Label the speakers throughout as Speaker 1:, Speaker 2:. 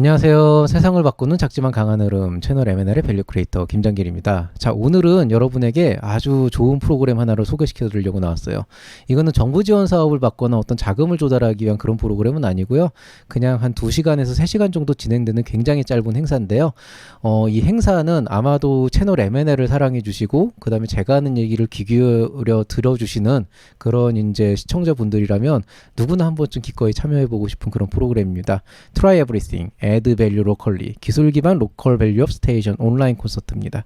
Speaker 1: 안녕하세요. 세상을 바꾸는 작지만 강한 흐름 채널 M&L의 밸류 크리에이터 김장길입니다. 자, 오늘은 여러분에게 아주 좋은 프로그램 하나를 소개시켜 드리려고 나왔어요. 이거는 정부 지원 사업을 받거나 어떤 자금을 조달하기 위한 그런 프로그램은 아니고요. 그냥 한 2시간에서 3시간 정도 진행되는 굉장히 짧은 행사인데요. 어, 이 행사는 아마도 채널 M&L을 사랑해 주시고 그다음에 제가 하는 얘기를 귀 기울여 들어 주시는 그런 이제 시청자분들이라면 누구나 한 번쯤 기꺼이 참여해 보고 싶은 그런 프로그램입니다. Try Everything Add Value Locally 기술 기반 로컬 밸류 업 스테이션 온라인 콘서트입니다.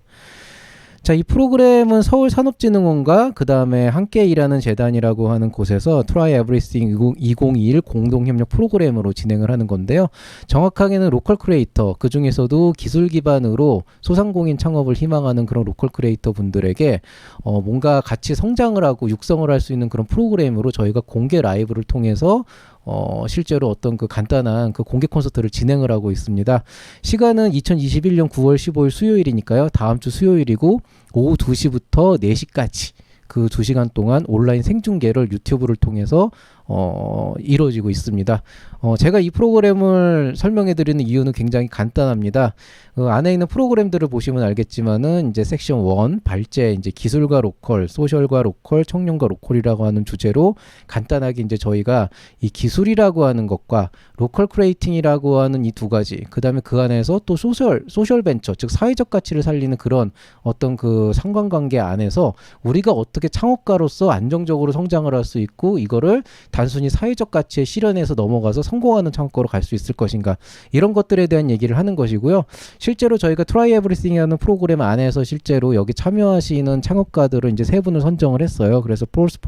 Speaker 1: 자, 이 프로그램은 서울 산업진흥원과 그 다음에 함께 일하는 재단이라고 하는 곳에서 Try Everything 2021 공동협력 프로그램으로 진행을 하는 건데요. 정확하게는 로컬 크리에이터, 그 중에서도 기술 기반으로 소상공인 창업을 희망하는 그런 로컬 크리에이터 분들에게 어, 뭔가 같이 성장을 하고 육성을 할 수 있는 그런 프로그램으로 저희가 공개 라이브를 통해서 어, 실제로 어떤 그 간단한 그 공개 콘서트를 진행을 하고 있습니다. 시간은 2021년 9월 15일 수요일이니까요. 다음 주 수요일이고 오후 2시부터 4시까지 그 2시간 동안 온라인 생중계를 유튜브를 통해서 어, 이루어지고 있습니다. 어, 제가 이 프로그램을 설명해 드리는 이유는 굉장히 간단합니다. 그 안에 있는 프로그램들을 보시면 알겠지만은 이제 섹션 1 발제 이제 기술과 로컬, 소셜과 로컬, 청년과 로컬이라고 하는 주제로 간단하게 이제 저희가 이 기술이라고 하는 것과 로컬 크레이팅이라고 하는 이 두 가지, 그다음에 그 안에서 또 소셜 소셜 벤처, 즉 사회적 가치를 살리는 그런 어떤 그 상관관계 안에서 우리가 어떻게 창업가로서 안정적으로 성장을 할 수 있고 이거를 단순히 사회적 가치의 실현에서 넘어가서 성공하는 창업가로 갈 수 있을 것인가 이런 것들에 대한 얘기를 하는 것이고요. 실제로 저희가 트라이 에브리싱이라는 프로그램 안에서 실제로 여기 참여하시는 창업가들을 이제 세 분을 선정을 했어요. 그래서 폴스,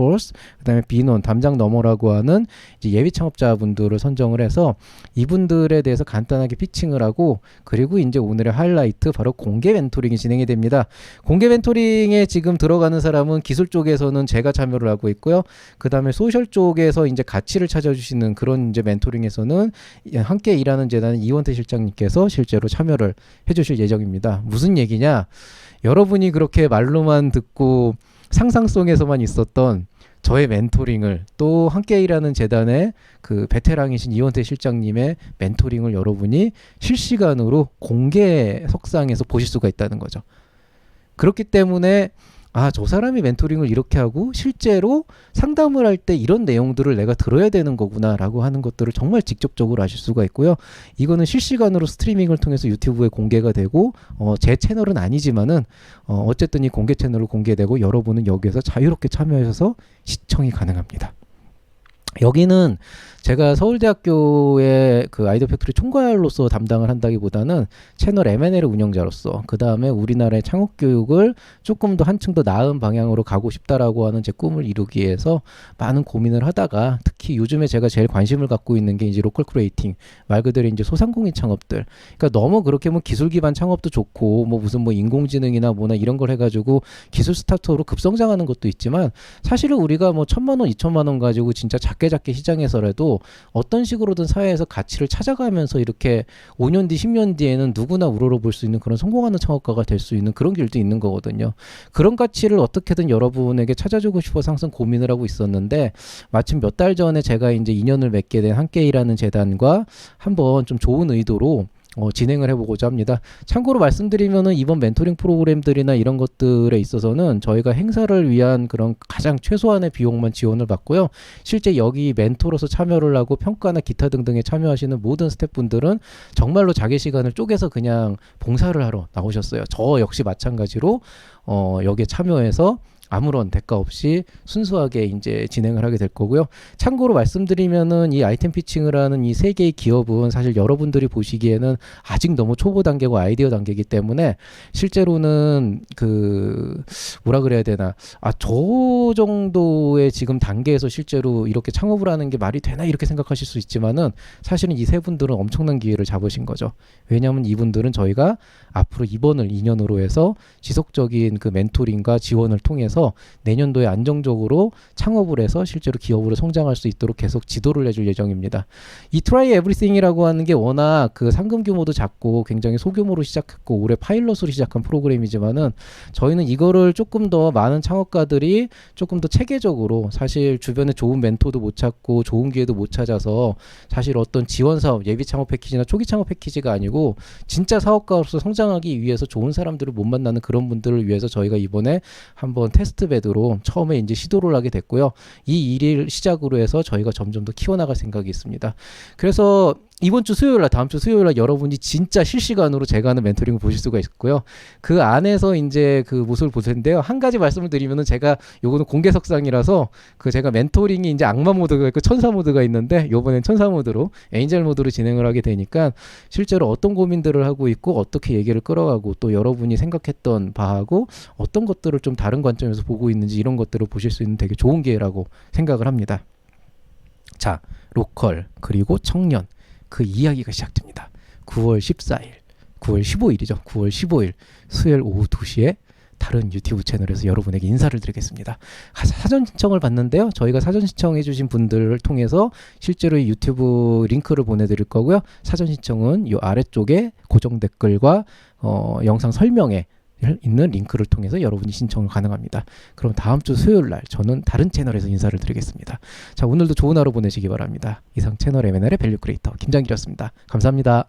Speaker 1: 그다음에 비논, 담장 너머라고 하는 예비 창업자분들을 선정을 해서 이분들에 대해서 간단하게 피칭을 하고 그리고 이제 오늘의 하이라이트 바로 공개 멘토링이 진행이 됩니다. 공개 멘토링에 지금 들어가는 사람은 기술 쪽에서는 제가 참여를 하고 있고요. 그다음에 소셜 쪽에서 이제 가치를 찾아주시는 그런 이제 멘토링에서는 함께 일하는 재단 이원태 실장님께서 실제로 참여를 해주실 예정입니다. 무슨 얘기냐? 여러분이 그렇게 말로만 듣고 상상 속에서만 있었던 저의 멘토링을 또 함께 일하는 재단의 그 베테랑이신 이원태 실장님의 멘토링을 여러분이 실시간으로 공개 석상에서 보실 수가 있다는 거죠. 그렇기 때문에 아, 저 사람이 멘토링을 이렇게 하고 실제로 상담을 할 때 이런 내용들을 내가 들어야 되는 거구나라고 하는 것들을 정말 직접적으로 아실 수가 있고요. 이거는 실시간으로 스트리밍을 통해서 유튜브에 공개가 되고 어, 제 채널은 아니지만은 어, 어쨌든 이 공개 채널로 공개되고 여러분은 여기에서 자유롭게 참여하셔서 시청이 가능합니다. 여기는 제가 서울대학교의 그 아이디어 팩토리 총괄로서 담당을 한다기보다는 채널 M&L의 운영자로서 그 다음에 우리나라의 창업 교육을 조금 더 한층 더 나은 방향으로 가고 싶다라고 하는 제 꿈을 이루기 위해서 많은 고민을 하다가 특히 요즘에 제가 제일 관심을 갖고 있는 게 이제 로컬 크리에이팅 말 그대로 이제 소상공인 창업들. 그러니까 너무 그렇게 뭐 기술 기반 창업도 좋고 뭐 무슨 뭐 인공지능이나 뭐나 이런 걸 해가지고 기술 스타트업으로 급성장하는 것도 있지만 사실은 우리가 뭐 천만 원, 이천만 원 가지고 진짜 작게 작게 시장에서라도 어떤 식으로든 사회에서 가치를 찾아가면서 이렇게 5년 뒤, 10년 뒤에는 누구나 우러러 볼 수 있는 그런 성공하는 창업가가 될 수 있는 그런 길도 있는 거거든요. 그런 가치를 어떻게든 여러분에게 찾아주고 싶어서 항상 고민을 하고 있었는데 마침 몇 달 전에 제가 이제 인연을 맺게 된 일하는 재단과 한번 좀 좋은 의도로 어, 진행을 해보고자 합니다. 참고로 말씀드리면은 이번 멘토링 프로그램들이나 이런 것들에 있어서는 저희가 행사를 위한 그런 가장 최소한의 비용만 지원을 받고요. 실제 여기 멘토로서 참여를 하고 평가나 기타 등등에 참여하시는 모든 스태프분들은 정말로 자기 시간을 쪼개서 그냥 봉사를 하러 나오셨어요. 저 역시 마찬가지로 어, 여기에 참여해서 아무런 대가 없이 순수하게 이제 진행을 하게 될 거고요. 참고로 말씀드리면은 이 아이템 피칭을 하는 이 세 개의 기업은 사실 여러분들이 보시기에는 아직 너무 초보 단계고 아이디어 단계이기 때문에 실제로는 그 뭐라 그래야 되나 아 저 정도의 지금 단계에서 실제로 이렇게 창업을 하는 게 말이 되나 이렇게 생각하실 수 있지만은 사실은 이 세 분들은 엄청난 기회를 잡으신 거죠. 왜냐하면 이분들은 저희가 앞으로 이번을 2년으로 해서 지속적인 그 멘토링과 지원을 통해서 나서 내년도에 안정적으로 창업을 해서 실제로 기업으로 성장할 수 있도록 계속 지도를 해줄 예정입니다. 이 트라이 에브리띵이라고 하는 게 워낙 그 상금 규모도 작고 굉장히 소규모로 시작했고 올해 파일럿으로 시작한 프로그램이지만은 저희는 이거를 조금 더 많은 창업가들이 조금 더 체계적으로 사실 주변에 좋은 멘토도 못 찾고 좋은 기회도 못 찾아서 사실 어떤 지원 사업 예비 창업 패키지나 초기 창업 패키지가 아니고 진짜 사업가로서 성장하기 위해서 좋은 사람들을 못 만나는 그런 분들을 위해서 저희가 이번에 한번 테스트 베드로 처음에 이제 시도를 하게 됐고요. 이 일을 시작으로 해서 저희가 점점 더 키워나갈 생각이 있습니다. 그래서 이번 주 수요일 날 다음 주 수요일 날 여러분이 진짜 실시간으로 제가 하는 멘토링을 보실 수가 있고요. 그 안에서 이제 그 모습을 볼 텐데요. 한 가지 말씀을 드리면은 제가 요거는 공개 석상이라서 그 제가 멘토링이 이제 악마 모드가 있고 천사 모드가 있는데 요번엔 천사 모드로 에인젤 모드로 진행을 하게 되니까 실제로 어떤 고민들을 하고 있고 어떻게 얘기를 끌어가고 또 여러분이 생각했던 바하고 어떤 것들을 좀 다른 관점에서 보고 있는지 이런 것들을 보실 수 있는 되게 좋은 기회라고 생각을 합니다. 자, 로컬 그리고 청년 그 이야기가 시작됩니다. 9월 14일, 9월 15일이죠. 9월 15일 수요일 오후 2시에 다른 유튜브 채널에서 여러분에게 인사를 드리겠습니다. 하- 사전 신청을 받는데요. 저희가 사전 신청해 주신 분들을 통해서 실제로 이 유튜브 링크를 보내드릴 거고요. 사전 신청은 이 아래쪽에 고정 댓글과 어, 영상 설명에 있는 링크를 통해서 여러분이 신청을 가능합니다. 그럼 다음 주 수요일 날 저는 다른 채널에서 인사를 드리겠습니다. 자 오늘도 좋은 하루 보내시기 바랍니다. 이상 채널 M&L의 밸류 크리에이터 김장길이었습니다. 감사합니다.